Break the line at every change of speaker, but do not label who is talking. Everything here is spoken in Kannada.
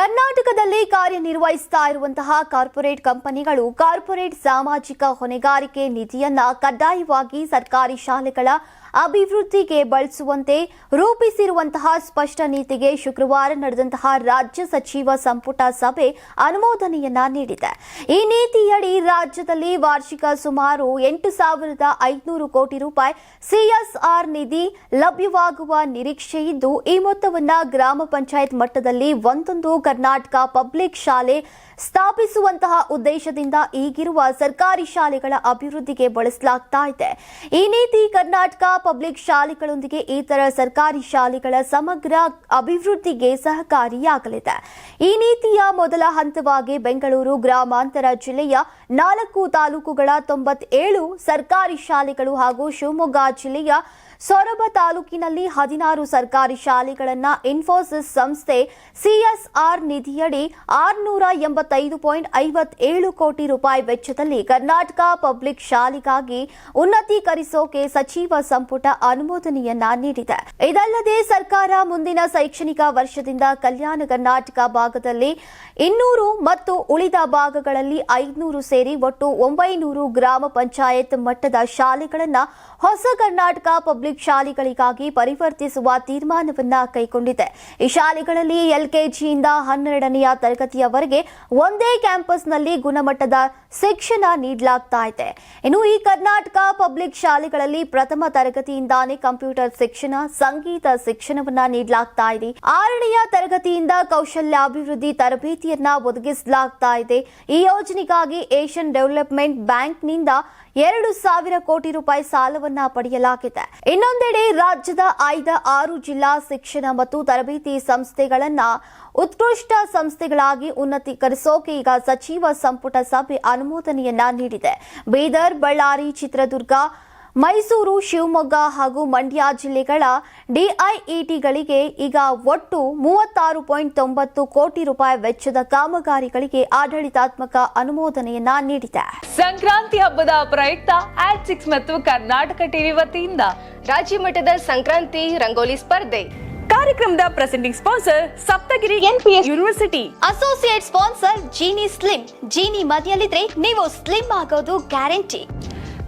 ಕರ್ನಾಟಕದಲ್ಲಿ ಕಾರ್ಯನಿರ್ವಹಿಸ್ತಾ ಇರುವಂತಹ ಕಾರ್ಪೊರೇಟ್ ಕಂಪನಿಗಳು ಕಾರ್ಪೊರೇಟ್ ಸಾಮಾಜಿಕ ಹೊಣೆಗಾರಿಕೆ ನಿಧಿಯನ್ನ ಕಡ್ಡಾಯವಾಗಿ ಸರ್ಕಾರಿ ಶಾಲೆಗಳ ಅಭಿವೃದ್ಧಿಗೆ ಬಳಸುವಂತೆ ರೂಪಿಸಿರುವಂತಹ ಸ್ಪಷ್ಟ ನೀತಿಗೆ ಶುಕ್ರವಾರ ನಡೆದಂತಹ ರಾಜ್ಯ ಸಚಿವ ಸಂಪುಟ ಸಭೆ ಅನುಮೋದನೆಯನ್ನ ನೀಡಿದೆ. ಈ ನೀತಿಯಡಿ ರಾಜ್ಯದಲ್ಲಿ ವಾರ್ಷಿಕ ಸುಮಾರು ಎಂಟು ಸಾವಿರದ ಐದುನೂರು ಕೋಟಿ ರೂಪಾಯಿ ಸಿಎಸ್ಆರ್ ನಿಧಿ ಲಭ್ಯವಾಗುವ ನಿರೀಕ್ಷೆ ಇದ್ದು ಈ ಮೊತ್ತವನ್ನು ಗ್ರಾಮ ಪಂಚಾಯತ್ ಮಟ್ಟದಲ್ಲಿ ಒಂದೊಂದು ಕರ್ನಾಟಕ ಪಬ್ಲಿಕ್ ಶಾಲೆ ಸ್ಥಾಪಿಸುವಂತಹ ಉದ್ದೇಶದಿಂದ ಈಗಿರುವ ಸರ್ಕಾರಿ ಶಾಲೆಗಳ ಅಭಿವೃದ್ಧಿಗೆ ಬಳಸಲಾಗ್ತಾ ಇದೆ. ಈ ನೀತಿ ಕರ್ನಾಟಕ ಪಬ್ಲಿಕ್ ಶಾಲೆಗಳೊಂದಿಗೆ ಇತರ ಸರ್ಕಾರಿ ಶಾಲೆಗಳ ಸಮಗ್ರ ಅಭಿವೃದ್ಧಿಗೆ ಸಹಕಾರಿಯಾಗಲಿದೆ. ಈ ನೀತಿಯ ಮೊದಲ ಹಂತವಾಗಿ ಬೆಂಗಳೂರು ಗ್ರಾಮಾಂತರ ಜಿಲ್ಲೆಯ ನಾಲ್ಕು ತಾಲೂಕುಗಳ ತೊಂಬತ್ತೇಳು ಸರ್ಕಾರಿ ಶಾಲೆಗಳು ಹಾಗೂ ಶಿವಮೊಗ್ಗ ಜಿಲ್ಲೆಯ ಸೊರಬ ತಾಲೂಕಿನಲ್ಲಿ ಹದಿನಾರು ಸರ್ಕಾರಿ ಶಾಲೆಗಳನ್ನ ಇನ್ಫೋಸಿಸ್ ಸಂಸ್ಥೆ ಸಿಎಸ್ಆರ್ ನಿಧಿಯಡಿ ಆರುನೂರ ಎಂಬತ್ತೈದು ಪಾಯಿಂಟ್ ಐವತ್ತೇಳು ಕೋಟಿ ರೂಪಾಯಿ ವೆಚ್ಚದಲ್ಲಿ ಕರ್ನಾಟಕ ಪಬ್ಲಿಕ್ ಶಾಲೆಗಾಗಿ ಉನ್ನತೀಕರಿಸೋಕೆ ಸಚಿವ ಸಂಪುಟ ಅನುಮೋದನೆಯನ್ನ ನೀಡಿದೆ. ಇದಲ್ಲದೆ ಸರ್ಕಾರ ಮುಂದಿನ ಶೈಕ್ಷಣಿಕ ವರ್ಷದಿಂದ ಕಲ್ಯಾಣ ಕರ್ನಾಟಕ ಭಾಗದಲ್ಲಿ ಇನ್ನೂರು ಮತ್ತು ಉಳಿದ ಭಾಗಗಳಲ್ಲಿ ಐದುನೂರು ಸೇರಿ ಒಟ್ಟು ಒಂಬೈನೂರು ಗ್ರಾಮ ಪಂಚಾಯತ್ ಮಟ್ಟದ ಶಾಲೆಗಳನ್ನು ಹೊಸ ಕರ್ನಾಟಕ ಪಬ್ಲಿಕ್ ಶಾಲೆಗಳಿಗಾಗಿ ಪರಿವರ್ತಿಸುವ ತೀರ್ಮಾನವನ್ನ ಕೈಗೊಂಡಿದೆ. ಈ ಶಾಲೆಗಳಲ್ಲಿ ಎಲ್ಕೆಜಿಯಿಂದ ಹನ್ನೆರಡನೆಯ ತರಗತಿಯವರೆಗೆ ಒಂದೇ ಕ್ಯಾಂಪಸ್ನಲ್ಲಿ ಗುಣಮಟ್ಟದ ಶಿಕ್ಷಣ ನೀಡಲಾಗ್ತಾ ಇದೆ. ಇನ್ನು ಈ ಕರ್ನಾಟಕ ಪಬ್ಲಿಕ್ ಶಾಲೆಗಳಲ್ಲಿ ಪ್ರಥಮ ತರಗತಿಯಿಂದಾನೇ ಕಂಪ್ಯೂಟರ್ ಶಿಕ್ಷಣ, ಸಂಗೀತ ಶಿಕ್ಷಣವನ್ನ ನೀಡಲಾಗ್ತಾ ಇದೆ. ಆರನೆಯ ತರಗತಿಯಿಂದ ಕೌಶಲ್ಯಾಭಿವೃದ್ಧಿ ತರಬೇತಿಯನ್ನ ಒದಗಿಸಲಾಗ್ತಾ ಇದೆ. ಈ ಯೋಜನೆಗಾಗಿ ಏಷ್ಯನ್ ಡೆವಲಪ್ಮೆಂಟ್ ಬ್ಯಾಂಕ್ನಿಂದ ಎರಡು ಸಾವಿರ ಕೋಟಿ ರೂಪಾಯಿ ಸಾಲವನ್ನ ಪಡೆಯಲಾಗಿದೆ. ಇನ್ನೊಂದೆಡೆ ರಾಜ್ಯದ ಆಯ್ದ ಆರು ಜಿಲ್ಲಾ ಶಿಕ್ಷಣ ಮತ್ತು ತರಬೇತಿ ಸಂಸ್ಥೆಗಳನ್ನ ಉತ್ಕೃಷ್ಟ ಸಂಸ್ಥೆಗಳಾಗಿ ಉನ್ನತೀಕರಿಸೋಕೆ ಈಗ ಸಚಿವ ಸಂಪುಟ ಸಭೆ ಅನುಮೋದನೆಯನ್ನ ನೀಡಿದೆ. ಬೀದರ್, ಬಳ್ಳಾರಿ, ಚಿತ್ರದುರ್ಗ ಮೈಸೂರು ಶಿವಮೊಗ್ಗ ಹಾಗೂ ಮಂಡ್ಯ ಜಿಲ್ಲೆಗಳ ಡಿಐಇಟಿಗಳಿಗೆ ಈಗ ಒಟ್ಟು ಮೂವತ್ತಾರು ಪಾಯಿಂಟ್ ತೊಂಬತ್ತು ಕೋಟಿ ರೂಪಾಯಿ ವೆಚ್ಚದ ಕಾಮಗಾರಿಗಳಿಗೆ ಆಡಳಿತಾತ್ಮಕ ಅನುಮೋದನೆಯನ್ನ ನೀಡಿದೆ.
ಸಂಕ್ರಾಂತಿ ಹಬ್ಬದ ಪ್ರಯುಕ್ತ ಆಟ್ಸಿಕ್ಸ್ ಮತ್ತು ಕರ್ನಾಟಕ ಟಿವಿ ವತಿಯಿಂದ
ರಾಜ್ಯ ಮಟ್ಟದ ಸಂಕ್ರಾಂತಿ ರಂಗೋಲಿ ಸ್ಪರ್ಧೆ.
ಕಾರ್ಯಕ್ರಮದ presenting sponsor Saptagiri NPS university
associate sponsor Jeeni slim. Jeeni ಮನೆಯಲ್ಲಿದ್ರೆ ನೀವು ಸ್ಲಿಮ್ ಆಗೋದು guarantee